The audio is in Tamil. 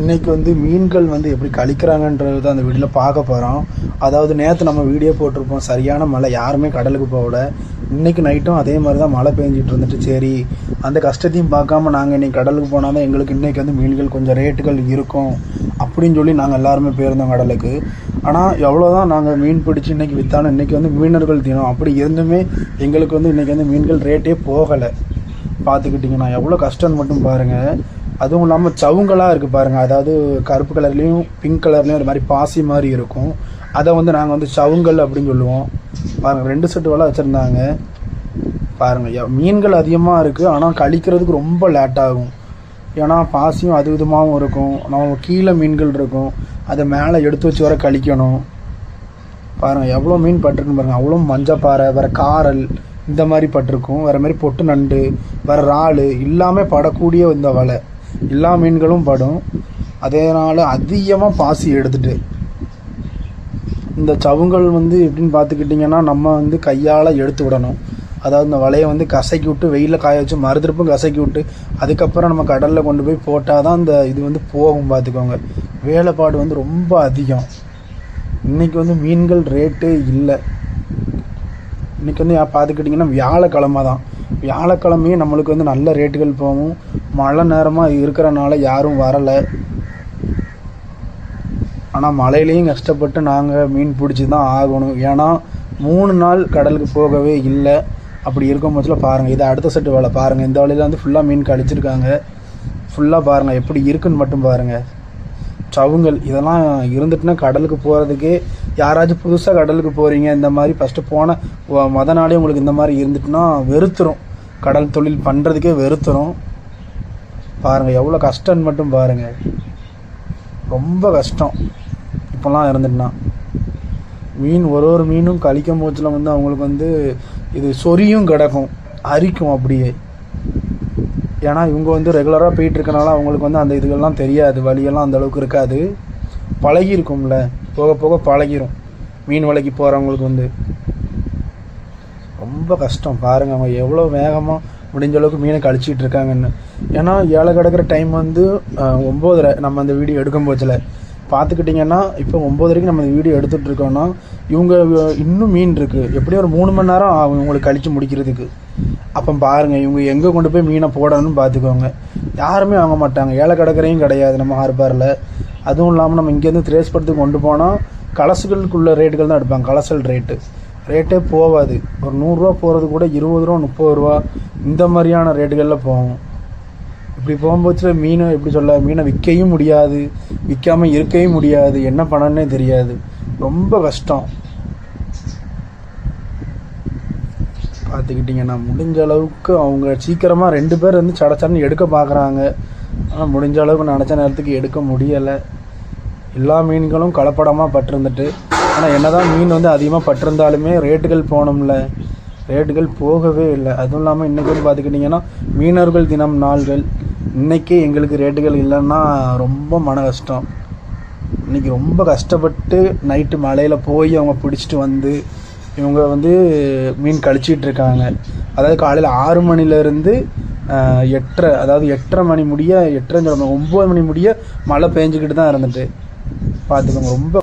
இன்னைக்கு வந்து மீன்கள் வந்து எப்படி கழிக்கிறாங்கன்றது தான் அந்த வீடியோவில் பார்க்க போகிறோம் அதாவது நேற்று நம்ம வீடியோ போட்டிருப்போம் சரியான மழை யாருமே கடலுக்கு போகல. இன்னைக்கு நைட்டும் அதே மாதிரி தான் மழை பெஞ்சிட்டு இருந்துட்டு சரி அந்த கஷ்டத்தையும் பார்க்காம நாங்கள் இன்னைக்கு கடலுக்கு போனால் தான் எங்களுக்கு இன்றைக்கி வந்து மீன்கள் கொஞ்சம் ரேட்டுகள் இருக்கும் அப்படின்னு சொல்லி நாங்கள் எல்லாருமே போயிருந்தோம் கடலுக்கு. ஆனால் எவ்வளோ தான் நாங்கள் மீன் பிடிச்சி இன்னைக்கு விற்றாலும் இன்னைக்கு வந்து மீனர்கள் தினம். அப்படி இருந்துமே எங்களுக்கு வந்து இன்றைக்கி வந்து மீன்கள் ரேட்டே போகலை. பார்த்துக்கிட்டிங்கன்னா எவ்வளோ கஷ்டம்னு மட்டும் பாருங்கள் அதுவும் இல்லாமல் சவுங்களாக இருக்குது பாருங்கள் அதாவது கருப்பு கலர்லேயும் பிங்க் கலர்லேயும் ஒரு மாதிரி பாசி மாதிரி இருக்கும். அதை வந்து நாங்கள் வந்து சவுங்கல் அப்படின்னு சொல்லுவோம். பாருங்கள் ரெண்டு செட்டு வேலை வச்சுருந்தாங்க. பாருங்கள் மீன்கள் அதிகமாக இருக்குது ஆனால் கழிக்கிறதுக்கு ரொம்ப லேட் ஆகும். ஏன்னா பாசியும் அது விதமாகவும் இருக்கும். நம்ம கீழே மீன்கள் இருக்கும். அதை மேலே எடுத்து வச்சு வர கழிக்கணும். பாருங்கள் எவ்வளோ மீன் பட்டிருக்குன்னு பாருங்கள் அவ்வளோ மஞ்சப்பாறை வேறு காரல் இந்த மாதிரி பட்டிருக்கும். வேறு மாதிரி பொட்டு நண்டு வேறு இறால் எல்லாமே படக்கூடிய இந்த வலை. எல்லா மீன்களும் படும். அதனால் அதிகமாக பாசி எடுத்துட்டு. இந்த சவுங்கள் வந்து எப்படின்னு பார்த்துக்கிட்டிங்கன்னா நம்ம வந்து கையால் எடுத்து விடணும். அதாவது இந்த வலையை வந்து கசக்கி விட்டு வெயிலில் காய வச்சு மறுதிருப்பும் கசக்கி விட்டு அதுக்கப்புறம் நம்ம கடலில் கொண்டு போய் போட்டால் தான் இந்த இது வந்து போகும் பார்த்துக்கோங்க. வேலைப்பாடு வந்து ரொம்ப அதிகம். இன்றைக்கி வந்து மீன்கள் ரேட்டே இல்லை. இன்றைக்கி வந்து பார்த்துக்கிட்டிங்கன்னா வியாழக்கிழமை தான் வியாழக்கிழமையும் நம்மளுக்கு வந்து நல்ல ரேட்டுகள் போகும். மழை நேரமாக இருக்கிறனால யாரும் வரலை. ஆனால் மழையிலையும் கஷ்டப்பட்டு நாங்கள் மீன் பிடிச்சி தான் ஆகணும். ஏன்னா மூணு நாள் கடலுக்கு போகவே இல்லை. அப்படி இருக்கும் பட்சத்தில் பாருங்கள் இது அடுத்த செட்டு வேலை. பாருங்கள் இந்த வழியில் வந்து ஃபுல்லாக மீன் கழிச்சிருக்காங்க. ஃபுல்லாக பாருங்கள் எப்படி இருக்குன்னு மட்டும் பாருங்கள் சவுங்கள் இதெல்லாம் இருந்துட்டுனா கடலுக்கு போகிறதுக்கே யாராச்சும் புதுசாக கடலுக்கு போகிறீங்க இந்த மாதிரி ஃபஸ்ட்டு போன ஒ- மொத நாளே உங்களுக்கு இந்த மாதிரி இருந்துட்டுனா வெறுத்துரும். கடல் தொழில் பண்ணுறதுக்கே வெறுத்துரும். பாருங்கள் எவ்வளோ கஷ்டம்னு மட்டும் பாருங்கள் ரொம்ப கஷ்டம் இப்போல்லாம் இருந்துட்டுனா மீன் ஒரு ஒரு மீனும் கழிக்கும் போச்சில் வந்து அவங்களுக்கு வந்து இது சொரியும் கிடக்கும் அரிக்கும் அப்படியே. ஏன்னா இவங்க வந்து ரெகுலராக போயிட்டு இருக்கனால அவங்களுக்கு வந்து அந்த இதுகள்லாம் தெரியாது வழியெல்லாம் அந்த அளவுக்கு இருக்காது. பழகி இருக்கும்ல போக போக பழகிரும். மீன் வலைக்கு போகிறவங்களுக்கு வந்து. ரொம்ப கஷ்டம். பாருங்க அவங்க எவ்வளோ வேகமாக முடிஞ்ச அளவுக்கு மீனை கழிச்சிட்டு இருக்காங்கன்னு. ஏன்னா ஏழை கிடக்கிற டைம் வந்து ஒம்போதரை நம்ம அந்த வீடியோ எடுக்கும் போச்சில் பார்த்துக்கிட்டிங்கன்னா இப்போ ஒம்போதரைக்கு நம்ம இந்த வீடியோ எடுத்துகிட்டு இருக்கோம்னா இவங்க இன்னும் மீன் இருக்குது எப்படியும் ஒரு மூணு மணி நேரம் ஆகும் இவங்களுக்கு கழித்து முடிக்கிறதுக்கு. அப்போ பாருங்கள் இவங்க எங்கே கொண்டு போய் மீனை போடணும்னு பார்த்துக்கோங்க. யாருமே வாங்க மாட்டாங்க. ஏழை கிடக்கிறையும் கிடையாது நம்ம ஹார்பரில் அதுவும் இல்லாமல் நம்ம இங்கேருந்து திரேஸ்படத்துக்கு கொண்டு போனால் கலசுகளுக்குள்ள ரேட்டுகள் தான் எடுப்பாங்க கலசல் ரேட்டு. ரேட்டே போகாது ஒரு நூறுரூவா போகிறது கூட இருபது ரூபா முப்பது ரூபா இந்த மாதிரியான ரேட்டுகளில் போகும். இப்படி போகும்போது மீனை எப்படி சொல்ல மீனை விற்கவும் முடியாது விற்காமல் இருக்கவும் முடியாது என்ன பண்ணனே தெரியாது. ரொம்ப கஷ்டம். பார்த்துக்கிட்டிங்கன்னா முடிஞ்ச அளவுக்கு அவங்க சீக்கிரமாக ரெண்டு பேர் வந்து சடச்சடன்னு எடுக்க பார்க்குறாங்க ஆனால் முடிஞ்ச அளவுக்கு நினச்ச நேரத்துக்கு எடுக்க முடியலை. எல்லா மீன்களும் கலப்படமாக பட்டிருந்துட்டு. ஆனால் என்னதான் மீன் வந்து அதிகமாக பட்டிருந்தாலுமே ரேட்டுகள் போகணும்ல ரேட்டுகள் போகவே இல்லை. அதுவும் இல்லாமல் இன்றைக்கி வந்து பார்த்துக்கிட்டிங்கன்னா மீனவர்கள் தினம் நாள்கள். இன்றைக்கே எங்களுக்கு ரேட்டுகள் இல்லைன்னா ரொம்ப மன கஷ்டம். இன்னைக்கு ரொம்ப கஷ்டப்பட்டு நைட்டு மலையில் போய் அவங்க பிடிச்சிட்டு வந்து இவங்க வந்து மீன் கழிச்சிட்ருக்காங்க அதாவது காலையில் ஆறு மணிலேருந்து எட்டரை அதாவது எட்டரை மணி முடிய எட்டரை சொல்ல ஒம்பது மணி முடிய மழை பெஞ்சிக்கிட்டு தான் இருந்துட்டு. பார்த்துக்கோங்க ரொம்ப